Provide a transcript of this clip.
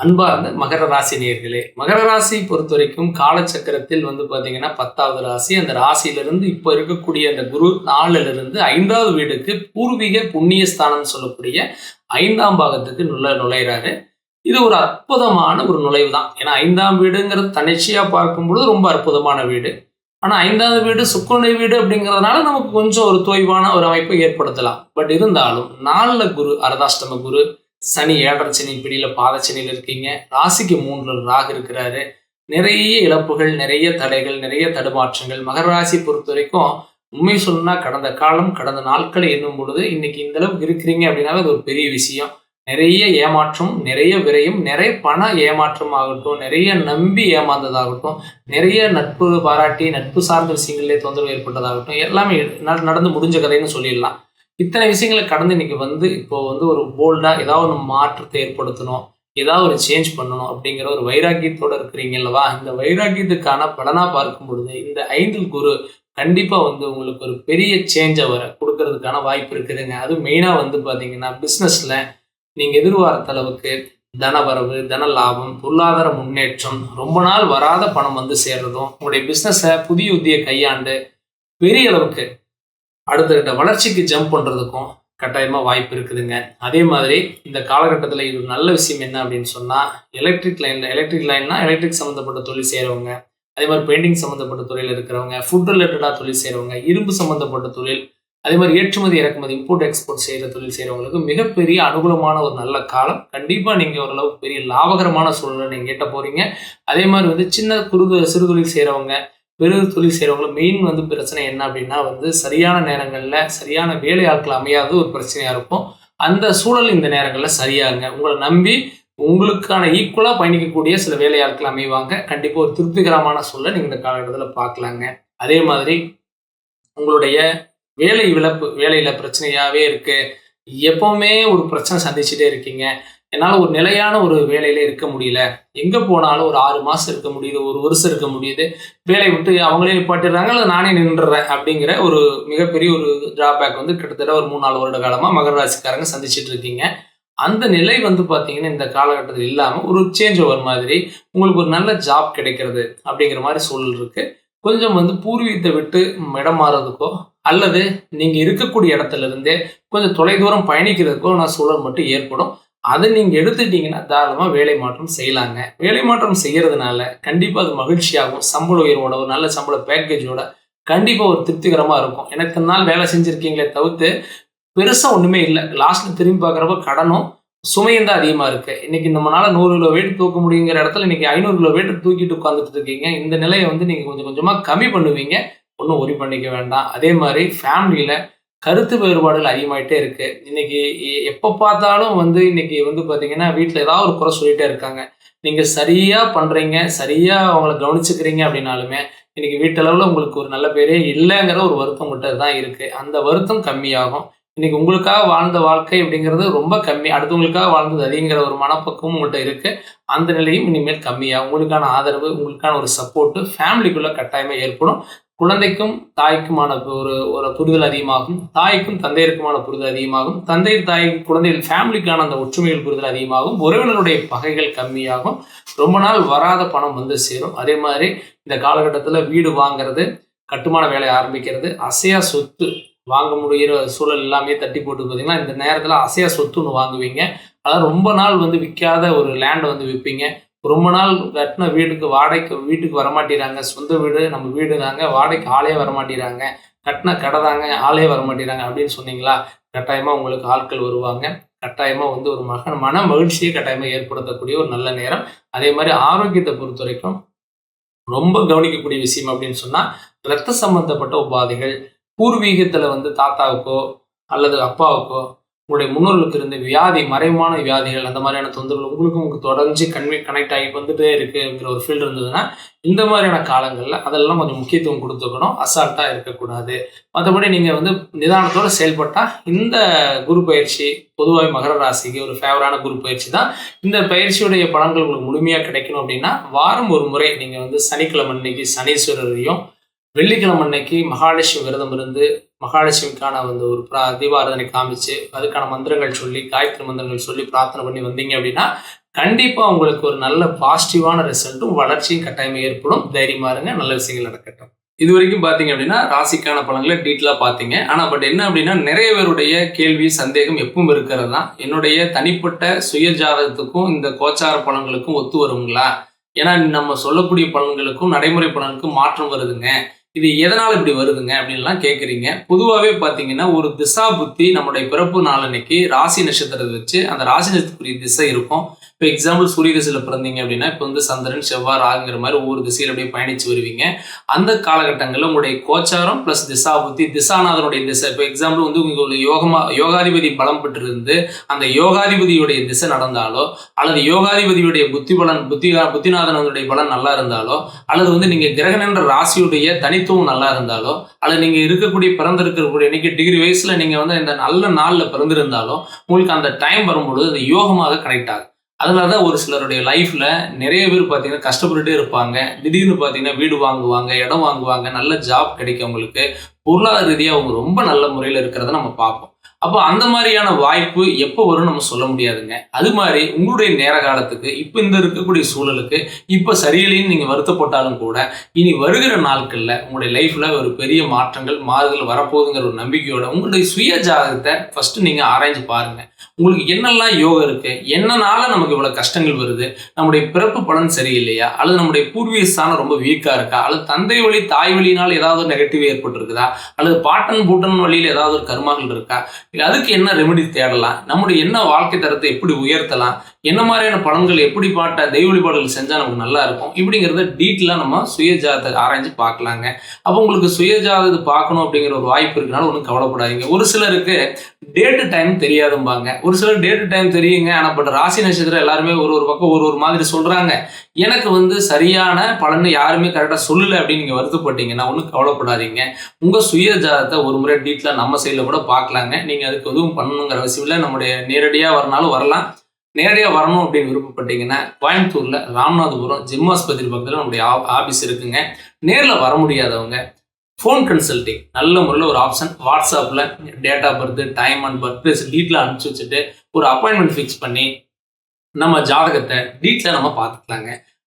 அன்பார்ந்த மகர ராசி நேர்களே மகர ராசி பொறுத்த வரைக்கும் காலச்சக்கரத்தில் வந்து பார்த்தீங்கன்னா பத்தாவது ராசி அந்த ராசியிலிருந்து இப்போ இருக்கக்கூடிய அந்த குரு நாலுல இருந்து ஐந்தாவது வீடுக்கு பூர்வீக புண்ணிய ஸ்தானம் சொல்லக்கூடிய ஐந்தாம் பாகத்துக்கு நுழ நுழையிறாரு. இது ஒரு அற்புதமான ஒரு நுழைவு தான் ஏன்னா ஐந்தாம் வீடுங்கிறது தன்னிச்சையா பார்க்கும்பொழுது ரொம்ப அற்புதமான வீடு. ஆனால் ஐந்தாவது வீடு சுக்குனை வீடு அப்படிங்கிறதுனால நமக்கு கொஞ்சம் ஒரு தொய்வான ஒரு அமைப்பை ஏற்படுத்தலாம். பட் இருந்தாலும் நாளில் குரு அரதாஷ்டம குரு சனி ஏழரை சனி பிடியில் பாதச்சனியில் இருக்கீங்க. ராசிக்கு மூன்று ராகு இருக்கிறாரு. நிறைய இழப்புகள் நிறைய தடைகள் நிறைய தடுமாற்றங்கள். மகர ராசி பொறுத்த வரைக்கும் உண்மை சொன்னால் கடந்த காலம் கடந்த நாட்களை எண்ணும் பொழுது இன்னைக்கு இந்த அளவுக்கு இருக்கிறீங்க அப்படின்னாவே அது ஒரு பெரிய விஷயம். நிறைய ஏமாற்றம் நிறைய விரையும் நிறைய பண ஏமாற்றம் ஆகட்டும் நிறைய நம்பி ஏமாந்ததாகட்டும் நிறைய நட்பு பாராட்டி நட்பு சார்ந்த விஷயங்களிலே தொந்தரவு ஏற்பட்டதாகட்டும் எல்லாமே நடந்து முடிஞ்ச கதைன்னு சொல்லிடலாம். இத்தனை விஷயங்களை கடந்து இன்னைக்கு வந்து இப்போ வந்து ஒரு போல்டா ஏதாவது ஒன்று மாற்றத்தை ஏற்படுத்தணும் ஏதாவது ஒரு சேஞ்ச் பண்ணணும் அப்படிங்கிற ஒரு வைராக்கியத்தோட இருக்கிறீங்க அல்லவா? இந்த வைராக்கியத்துக்கான பலனா பார்க்கும் பொழுது இந்த ஐந்து குரு கண்டிப்பாக வந்து உங்களுக்கு ஒரு பெரிய சேஞ்சை வர கொடுக்கறதுக்கான வாய்ப்பு இருக்குதுங்க. அது மெயினாக வந்து பார்த்தீங்கன்னா பிஸ்னஸில் நீங்கள் எதிர்பார்த்த அளவுக்கு தனவரவு தன லாபம் பொருளாதார முன்னேற்றம் ரொம்ப நாள் வராத பணம் வந்து சேர்றதும் உங்களுடைய பிஸ்னஸை புதிய உத்தியை கையாண்டு பெரிய அளவுக்கு அடுத்தடுத்த வளர்ச்சிக்கு ஜம்ப் பண்ணுறதுக்கும் கட்டாயமாக வாய்ப்பு இருக்குதுங்க. அதே மாதிரி இந்த காலகட்டத்தில் இது நல்ல விஷயம் என்ன அப்படின்னு சொன்னால் எலக்ட்ரிக் லைனில் எலக்ட்ரிக் லைன்னா எலக்ட்ரிக் சம்மந்தப்பட்ட தொழில் செய்கிறவங்க அதே மாதிரி பெயிண்டிங் சம்மந்தப்பட்ட தொழில் இருக்கிறவங்க ஃபுட் ரிலேட்டடாக தொழில் செய்கிறவங்க இரும்பு சம்மந்தப்பட்ட தொழில் அதே மாதிரி ஏற்றுமதி இறக்குமதி இம்போர்ட் எக்ஸ்போர்ட் செய்கிற தொழில் செய்கிறவங்களுக்கு மிகப்பெரிய அனுகூலமான ஒரு நல்ல காலம். கண்டிப்பாக நீங்கள் ஓரளவுக்கு பெரிய லாபகரமான சூழ்நிலை நீங்கள் கேட்ட போகிறீங்க அதே மாதிரி வந்து சின்ன குறு சிறு தொழில் செய்கிறவங்க பெரு தொழில் செய்கிறவங்க மெயின் வந்து பிரச்சனை என்ன அப்படின்னா வந்து சரியான நேரங்களில் சரியான வேலை ஆட்கள் அமையாத ஒரு பிரச்சனையாக இருக்கும். அந்த சூழல் இந்த நேரங்களில் சரியாகுங்க. உங்களை நம்பி உங்களுக்கான ஈக்குவலாக பயணிக்கக்கூடிய சில வேலையாட்கள் அமைவாங்க. கண்டிப்பாக ஒரு திருப்திகரமான சூழலை நீங்கள் இந்த காலகட்டத்தில் பார்க்கலாங்க. அதே மாதிரி உங்களுடைய வேலை இழப்பு வேலையில் பிரச்சனையாகவே இருக்குது எப்போவுமே ஒரு பிரச்சனை சந்திச்சுட்டே இருக்கீங்க. என்னால் ஒரு நிலையான ஒரு வேலையில இருக்க முடியல. எங்கே போனாலும் ஒரு ஆறு மாதம் இருக்க முடியுது ஒரு வருஷம் இருக்க முடியுது. வேலையை விட்டு அவங்களே நிப்பாட்டிடுறாங்க அல்லது நானே நின்றுறேன் அப்படிங்கிற ஒரு மிகப்பெரிய ஒரு டிராபேக் வந்து கிட்டத்தட்ட ஒரு மூணு நாலு வருட காலமாக மகர ராசிக்காரங்க சந்திச்சிட்டு இருக்கீங்க. அந்த நிலை வந்து பார்த்தீங்கன்னா இந்த காலகட்டத்தில் இல்லாமல் ஒரு சேஞ்ச் ஓவர் மாதிரி உங்களுக்கு ஒரு நல்ல ஜாப் கிடைக்கிறது அப்படிங்கிற மாதிரி சூழல் இருக்கு. கொஞ்சம் வந்து பூர்வீகத்தை விட்டு இடம் மாறுறதுக்கோ அல்லது நீங்கள் இருக்கக்கூடிய இடத்துல இருந்தே கொஞ்சம் தொலைதூரம் பயணிக்கிறதுக்கோ நான் சூழல் மட்டும் ஏற்படும். அதை நீங்கள் எடுத்துட்டீங்கன்னா தாராளமாக வேலை மாற்றம் செய்யலாங்க. வேலை மாற்றம் செய்யறதுனால கண்டிப்பாக அது மகிழ்ச்சியாகும். சம்பள உயர்வோட ஒரு நல்ல சம்பள பேக்கேஜோட கண்டிப்பாக ஒரு திருப்திகரமாக இருக்கும். எனக்கு நாள் வேலை செஞ்சுருக்கீங்களே தவிர்த்து பெருசாக ஒன்றுமே இல்லை. லாஸ்ட்டில் திரும்பி பார்க்குறப்ப கடனும் சுமையும் தான் அதிகமாக இருக்குது இன்றைக்கி நம்மளால நூறு கிலோ வெயிட் தூக்க முடியுங்கிற இடத்துல இன்னைக்கு ஐநூறு கிலோ வெயிட் தூக்கிட்டு உட்காந்துட்டு இருக்கீங்க. இந்த நிலையை வந்து நீங்கள் கொஞ்சம் கொஞ்சமாக கம்மி பண்ணுவீங்க. ஒன்றும் ஒரி பண்ணிக்க வேண்டாம். அதே மாதிரி ஃபேமிலியில் கருத்து வேறுபாடுகள் அதிகமாயிட்டே இருக்கு. இன்னைக்கு எப்போ பார்த்தாலும் வந்து இன்னைக்கு வந்து பார்த்தீங்கன்னா வீட்டில் ஏதாவது ஒரு குறை சொல்லிட்டே இருக்காங்க. நீங்கள் சரியா பண்றீங்க சரியா அவங்கள கவனிச்சுக்கிறீங்க அப்படின்னாலுமே இன்னைக்கு வீட்டளவில் உங்களுக்கு ஒரு நல்ல பேரே இல்லைங்கிற ஒரு வருத்தம் மட்டும் தான் இருக்கு. அந்த வருத்தம் கம்மியாகும். இன்னைக்கு உங்களுக்காக வாழ்ந்த வாழ்க்கை அப்படிங்கிறது ரொம்ப கம்மி அடுத்தவங்களுக்காக வாழ்ந்தது அதிகங்கிற ஒரு மனப்பக்குவம் உங்கள்கிட்ட இருக்கு. அந்த நிலையும் இனிமேல் கம்மியாகும். உங்களுக்கான ஆதரவு உங்களுக்கான ஒரு சப்போர்ட்டு ஃபேமிலிக்குள்ள கட்டாயமாக ஏற்படும். குழந்தைக்கும் தாய்க்குமான ஒரு ஒரு புரிதல் அதிகமாகும். தாய்க்கும் தந்தையருக்குமான புரிதல் அதிகமாகும். தந்தை தாய் குழந்தைகள் ஃபேமிலிக்கான அந்த ஒற்றுமைகள் புரிதல் அதிகமாகும். உறவினருடைய பகைகள் கம்மியாகும். ரொம்ப நாள் வராத பணம் வந்து சேரும். அதே மாதிரி இந்த காலகட்டத்தில் வீடு வாங்கிறது கட்டுமான வேலையை ஆரம்பிக்கிறது அசையா சொத்து வாங்க முடிகிற சூழல் எல்லாமே தட்டி போட்டு பார்த்தீங்கன்னா இந்த நேரத்தில் அசையா சொத்து ஒன்று வாங்குவீங்க. அதாவது ரொம்ப நாள் வந்து விற்காத ஒரு லேண்டை வந்து விற்பீங்க ரொம்ப நாள் கட்டின வீட்டுக்கு வாடகைக்கு வீட்டுக்கு வரமாட்டேறாங்க சொந்த வீடு நம்ம வீடு தாங்க வாடகைக்கு ஆளே வரமாட்டேறாங்க கட்டின கடை தாங்க ஆளே வரமாட்டேறாங்க அப்படின்னு சொன்னீங்களா? கட்டாயமாக உங்களுக்கு ஆட்கள் வருவாங்க. கட்டாயமாக வந்து ஒரு மகன் மன மகிழ்ச்சியை கட்டாயமாக ஏற்படுத்தக்கூடிய ஒரு நல்ல நேரம். அதே மாதிரி ஆரோக்கியத்தை பொறுத்த வரைக்கும் ரொம்ப கவனிக்கக்கூடிய விஷயம் அப்படின்னு சொன்னால் ரத்த சம்பந்தப்பட்ட உபாதைகள் பூர்வீகத்தில் வந்து தாத்தாவுக்கோ அல்லது அப்பாவுக்கோ உங்களுடைய முன்னோர்களுக்கு இருந்த வியாதி மறைவான வியாதிகள் அந்த மாதிரியான தொந்தரவுகள் உங்களுக்கும் உங்களுக்கு தொடர்ந்து கன்வே கனெக்ட் ஆகி வந்துட்டே இருக்குங்கிற ஒரு ஃபீல்டு இருந்ததுன்னா இந்த மாதிரியான காலங்களில் அதெல்லாம் கொஞ்சம் முக்கியத்துவம் கொடுத்துக்கணும். அசால்ட்டாக இருக்கக்கூடாது. மற்றபடி நீங்கள் வந்து நிதானத்தோடு செயல்பட்டால் இந்த குரு பயிற்சி பொதுவாக மகர ராசிக்கு ஒரு ஃபேவரான குரு பயிற்சி தான். இந்த பயிற்சியுடைய பலன்கள் உங்களுக்கு முழுமையாக கிடைக்கணும் அப்படின்னா வாரம் ஒரு முறை நீங்கள் வந்து சனிக்கிழமை அன்னைக்கு சனீஸ்வரரையும் வெள்ளிக்கிழமை அன்னைக்கு மகாலட்சுமி விரதம் இருந்து மகாலட்சுமிக்கான வந்து ஒரு பிரா தீபாராதனை காமிச்சு அதுக்கான மந்திரங்கள் சொல்லி காயத்ரி மந்திரங்கள் சொல்லி பிரார்த்தனை பண்ணி வந்தீங்க அப்படின்னா கண்டிப்பாக உங்களுக்கு ஒரு நல்ல பாசிட்டிவான ரிசல்ட்டும் வளர்ச்சியும் கட்டாயமாக ஏற்படும். தைரியமா இருங்க. நல்ல விஷயங்கள் நடக்கட்டும். இது வரைக்கும் பார்த்தீங்க அப்படின்னா ராசிக்கான பலன்களை டீட்டெயிலாக பார்த்தீங்க ஆனால் பட் என்ன அப்படின்னா நிறைய பேருடைய கேள்வி சந்தேகம் எப்பவும் இருக்கிறது தான். என்னுடைய தனிப்பட்ட சுய ஜாதகத்துக்கும் இந்த கோச்சார பலன்களுக்கும் ஒத்து வருங்களா? ஏன்னா நம்ம சொல்லக்கூடிய பலன்களுக்கும் நடைமுறை பலனுக்கும் மாற்றம் வருதுங்க. இது எதனால் இப்படி வருதுங்க அப்படின்லாம் கேட்குறீங்க பொதுவாகவே பார்த்தீங்கன்னா ஒரு திசா புத்தி நம்முடைய பிறப்பு நாள் அன்னைக்கு ராசி நட்சத்திரத்தை வச்சு அந்த ராசி நட்சத்திரத்துக்குரிய திசை இருக்கும். இப்போ எக்ஸாம்பிள் சூரிய திசையில் பிறந்தீங்க அப்படின்னா இப்போ வந்து சந்திரன் செவ்வாய் ராகுங்கிற மாதிரி ஒவ்வொரு திசையில் அப்படியே பயணிச்சு வருவீங்க. அந்த காலகட்டங்களில் உங்களுடைய கோச்சாரம் ப்ளஸ் திசா புத்தி திசாநாதனுடைய திசை. இப்போ எக்ஸாம்பிள் வந்து உங்களுக்கு யோகமா யோகாதிபதி பலம் பெற்றிருந்து அந்த யோகாதிபதியுடைய திசை நடந்தாலோ அல்லது யோகாதிபதியுடைய புத்தி பலன் புத்தி புத்திநாதனுடைய பலன் நல்லா இருந்தாலோ அல்லது வந்து நீங்கள் கிரகணன்ற ராசியுடைய தனித்துவம் நல்லா இருந்தாலோ அல்லது நீங்கள் இருக்கக்கூடிய பிறந்திருக்கக்கூடிய இன்னைக்கு டிகிரி வயசில் நீங்கள் வந்து இந்த நல்ல நாளில் பிறந்திருந்தாலோ உங்களுக்கு அந்த டைம் வரும்பொழுது அது யோகமாக கனெக்ட் ஆகும். அதனால தான் ஒரு சிலருடைய லைஃப்பில் நிறைய பேர் பார்த்தீங்கன்னா கஷ்டப்பட்டுட்டே இருப்பாங்க. திடீர்னு பார்த்தீங்கன்னா வீடு வாங்குவாங்க இடம் வாங்குவாங்க நல்ல ஜாப் கிடைக்கும் அவங்களுக்கு. பொருளாதார ரீதியாக அவங்க ரொம்ப நல்ல முறையில் இருக்கிறத நம்ம பார்ப்போம். அப்போ அந்த மாதிரியான வாய்ப்பு எப்போ வரும்னு நம்ம சொல்ல முடியாதுங்க. அது மாதிரி உங்களுடைய நேர காலத்துக்கு இப்போ இந்த இருக்கக்கூடிய சூழலுக்கு இப்போ சரியில்லைன்னு நீங்கள் வருத்தப்பட்டாலும் கூட இனி வருகிற நாட்களில் உங்களுடைய லைஃப்பில் ஒரு பெரிய மாற்றங்கள் மாறுதல் வரப்போகுதுங்கிற ஒரு நம்பிக்கையோட உங்களுடைய சுய ஜாதகத்தை ஃபஸ்ட்டு நீங்கள் ஆராய்ஞ்சு பாருங்கள் உங்களுக்கு என்னெல்லாம் யோகம் இருக்கு? என்னனால நமக்கு இவ்வளோ கஷ்டங்கள் வருது? நம்முடைய பிறப்பு பலன் சரியில்லையா? அல்லது நம்முடைய பூர்வீக ஸ்தானம் ரொம்ப வீக்காக இருக்கா? அல்லது தந்தை வழி தாய் வழியினால் ஏதாவது ஒரு நெகட்டிவ் ஏற்பட்டுருக்குதா? அல்லது பாட்டன் பூட்டன் வழியில் ஏதாவது ஒரு கருமாக்கள் இருக்கா? இல்லை அதுக்கு என்ன ரெமெடி தேடலாம்? நம்முடைய என்ன வாழ்க்கை தரத்தை எப்படி உயர்த்தலாம்? என்ன மாதிரியான பலன்கள் எப்படி பாட்ட தெய்வ வழிபாடுகள் செஞ்சால் நமக்கு நல்லா இருக்கும்? இப்படிங்கிறத டீட்டெயிலாக நம்ம சுயஜாதத்தை ஆராய்ஞ்சு பார்க்கலாங்க. அப்போ உங்களுக்கு சுயஜாதகத்தை பார்க்கணும் அப்படிங்கிற ஒரு வாய்ப்பு இருக்கனால ஒன்றும் கவலைப்படாதீங்க. ஒரு சிலருக்கு டேட்டு டைம் தெரியாதும்பாங்க. ஒரு சிலர் டேட்டு டைம் தெரியுங்க. ஆனால் பட் ராசி நட்சத்திரம் எல்லாருமே ஒரு ஒரு பக்கம் ஒரு ஒரு மாதிரி சொல்கிறாங்க எனக்கு வந்து சரியான பலன் யாருமே கரெக்டாக சொல்லலை அப்படின்னு நீங்கள் வருத்தப்பட்டீங்கன்னா ஒன்றும் கவலைப்படாதீங்க. உங்கள் சுயஜாதத்தை ஒரு முறை டீட்டெயிலாக நம்ம சைடில் கூட பார்க்கலாங்க. நீங்கள் அதுக்கு எதுவும் பண்ணணுங்கிற அவசியம் இல்லை. நம்முடைய நேரடியாக வரனாலும் வரலாம். நேரடியாக வரணும் அப்படின்னு விருப்பப்பட்டீங்கன்னா கோயம்புத்தூரில் ராமநாதபுரம் ஜிம் ஆஸ்பத்திரி பக்கத்தில் நம்முடைய ஆஃபீஸ் இருக்குங்க. நேரில் வர முடியாதவங்க ஃபோன் கன்சல்டிங் நல்ல முறையில் ஒரு ஆப்ஷன் வாட்ஸ்அப்பில் date of birth time and birth place detail அனுப்பிச்சி வச்சுட்டு ஒரு அப்பாயின்மெண்ட் ஃபிக்ஸ் பண்ணி நம்ம ஜாதகத்தை டீட்டெயிலாக நம்ம பார்த்துக்கலாங்க.